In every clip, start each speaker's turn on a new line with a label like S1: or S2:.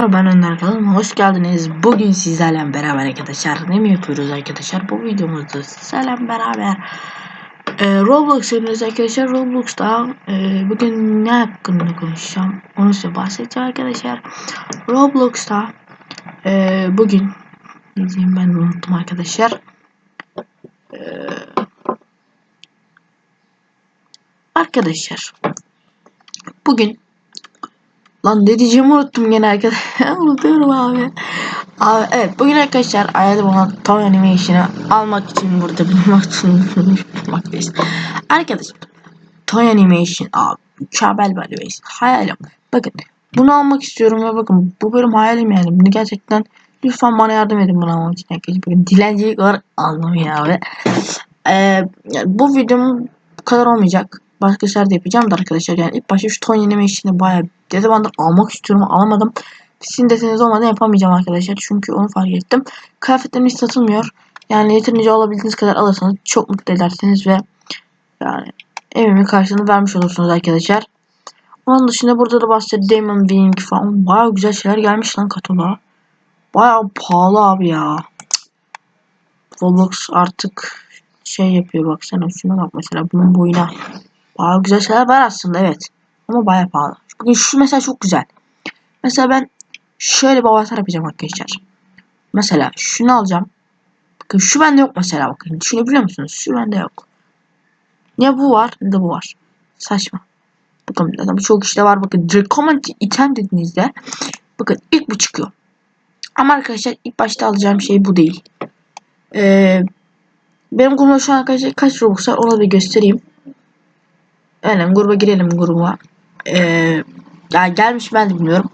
S1: Merhaba ben Önder kanalıma hoş geldiniz. Bugün sizlerle beraber arkadaşlar ne mi yapıyoruz arkadaşlar? Bu videomuzda sizlerle beraber e, Roblox oynuyoruz arkadaşlar. Roblox'ta e, bugün ne hakkında konuşacağım onu size bahsedeceğim arkadaşlar. Roblox'ta e, bugün diyeceğim ben unuttum arkadaşlar. E, arkadaşlar bugün Lan ne diyeceğimi unuttum gene arkadaşlar. Unutuyorum abi. Abi evet bugün arkadaşlar ayarlı olan Toy Animation'ı almak için burada bulunmaktayız. Arkadaşlar Toy Animation abi mükemmel bir hayalim. Bakın bunu almak istiyorum ve bakın bu benim hayalim yani. Bunu gerçekten lütfen bana yardım edin bunu almak için arkadaşlar. Bakın dilencilik var anlamıyor abi. Ee, bu videom bu kadar olmayacak başka şeyler de yapacağım da arkadaşlar yani ilk başta şu ton yenileme işini bayağı bandır almak istiyorum alamadım. Sizin deseniz olmadan yapamayacağım arkadaşlar çünkü onu fark ettim. Kıyafetlerim hiç satılmıyor. Yani yeterince olabildiğiniz kadar alırsanız çok mutlu edersiniz ve yani evimin karşılığını vermiş olursunuz arkadaşlar. Onun dışında burada da bahsediyor Demon Wing falan bayağı güzel şeyler gelmiş lan kataloğa. Bayağı pahalı abi ya. Roblox artık şey yapıyor baksana şuna bak mesela bunun boyuna Bayağı güzel şeyler var aslında evet. Ama bayağı pahalı. Bugün şu mesela çok güzel. Mesela ben şöyle bir avatar yapacağım arkadaşlar. Mesela şunu alacağım. Bakın şu bende yok mesela bakın. Düşünebiliyor musunuz? Şu bende yok. Ne bu var ne de bu var. Saçma. Bakın zaten çok işte var. Bakın recommend item dediğinizde bakın ilk bu çıkıyor. Ama arkadaşlar ilk başta alacağım şey bu değil. Ee, benim konumda şu an arkadaşlar kaç Robux var onu bir göstereyim. Aynen gruba girelim gruba. Ee, ya gelmiş ben de bilmiyorum.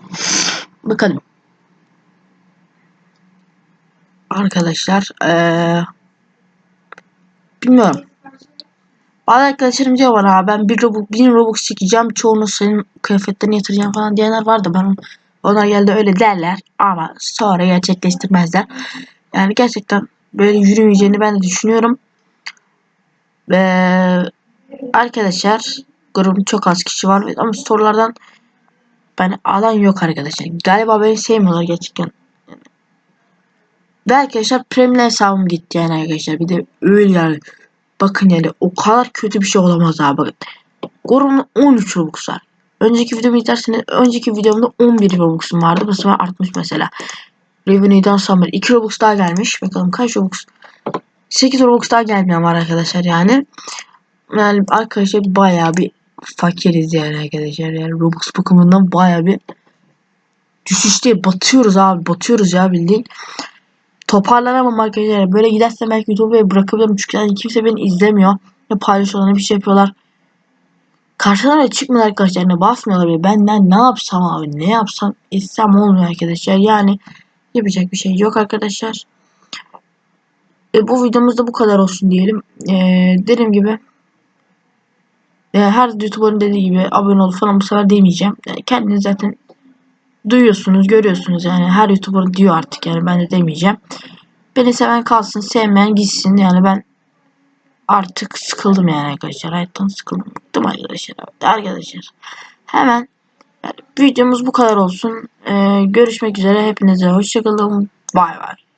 S1: Bakalım. Arkadaşlar ee, bilmiyorum. Bazı arkadaşlarım diyor bana ben bir Robux, bin Robux çekeceğim. Çoğunu senin kıyafetlerini yatıracağım falan diyenler vardı. Ben onlar geldi öyle derler ama sonra gerçekleştirmezler. Yani gerçekten böyle yürümeyeceğini ben de düşünüyorum. Ve Arkadaşlar grubun çok az kişi var ama sorulardan ben alan yok arkadaşlar. Galiba beni sevmiyorlar gerçekten. Ve arkadaşlar premium hesabım gitti yani arkadaşlar. Bir de öyle yani. Bakın yani o kadar kötü bir şey olamaz abi. Bakın. Grubun 13 Robux var. Önceki videomu izlerseniz önceki videomda 11 Robux'um vardı. Bu sefer artmış mesela. Revenue'dan sonra 2 Robux daha gelmiş. Bakalım kaç Robux? 8 Robux daha gelmiyor var arkadaşlar yani. Yani arkadaşlar bayağı bir fakiriz yani arkadaşlar. Yani Robux bakımından bayağı bir düşüşte batıyoruz abi. Batıyoruz ya bildiğin. Toparlanamam arkadaşlar. Böyle giderse belki YouTube'ya bırakabilirim. Çünkü yani kimse beni izlemiyor. Ne paylaşıyorlar ne bir şey yapıyorlar. Karşılarına çıkmıyor arkadaşlar. Ne basmıyorlar bile. Ben ne yapsam abi ne yapsam etsem olmuyor arkadaşlar. Yani yapacak bir şey yok arkadaşlar. E, bu videomuzda bu kadar olsun diyelim. E, dediğim gibi yani her YouTuber'ın dediği gibi abone ol falan bu sefer demeyeceğim. Yani kendiniz zaten duyuyorsunuz, görüyorsunuz yani her YouTuber diyor artık yani ben de demeyeceğim. Beni seven kalsın, sevmeyen gitsin yani ben artık sıkıldım yani arkadaşlar. Hayattan sıkıldım. Bıktım arkadaşlar. Arkadaşlar hemen yani videomuz bu kadar olsun. Ee, görüşmek üzere. Hepinize hoşçakalın. Bay bay.